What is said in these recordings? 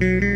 Mm-hmm.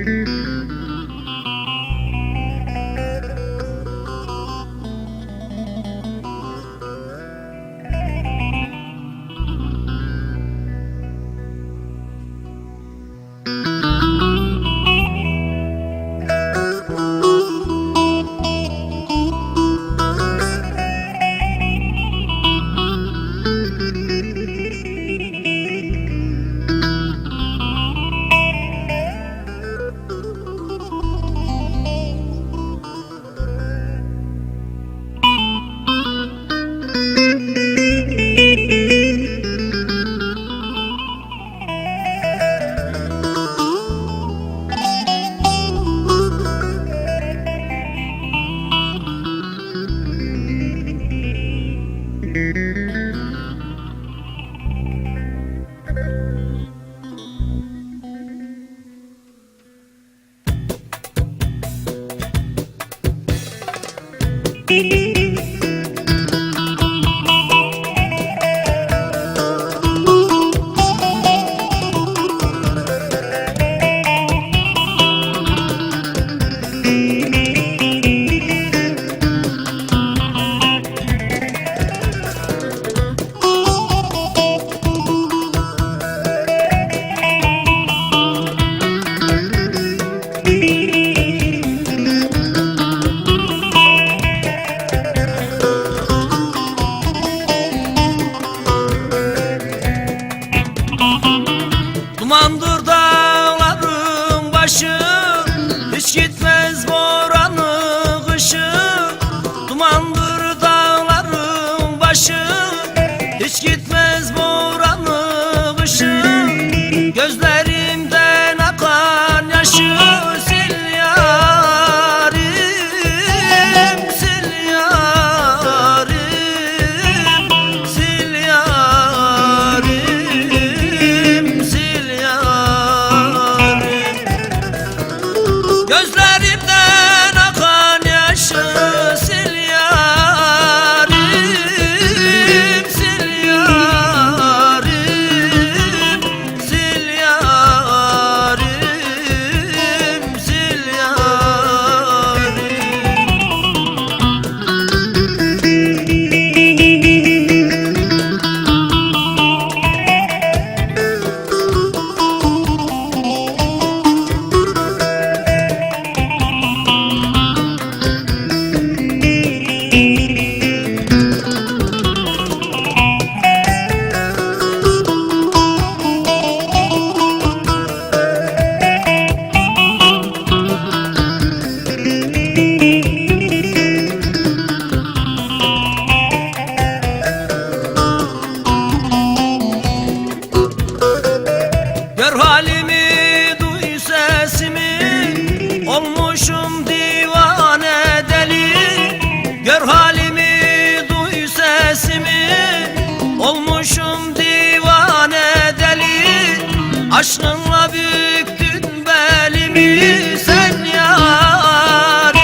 Aşkınla büktün belimi sen yarim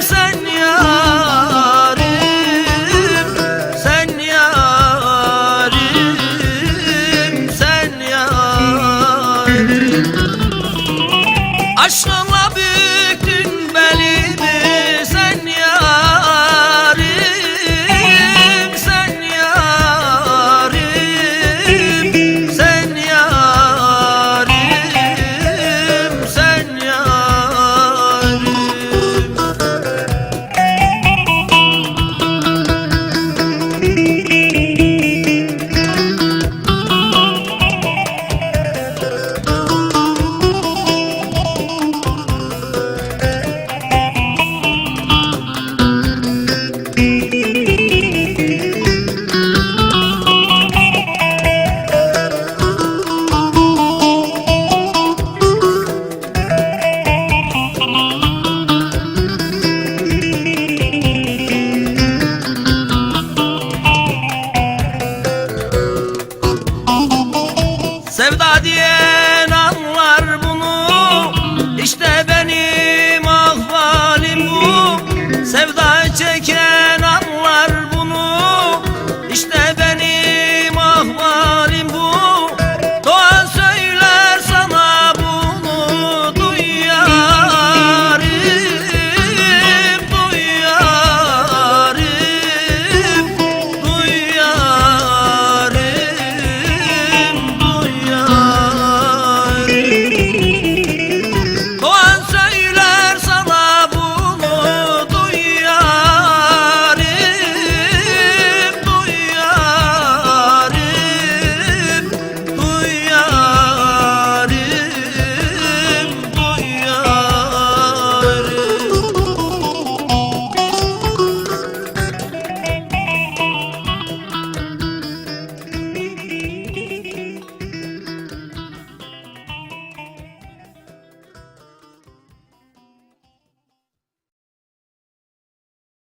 Sen yarim Sen yarim Sen yarim. Aşkınla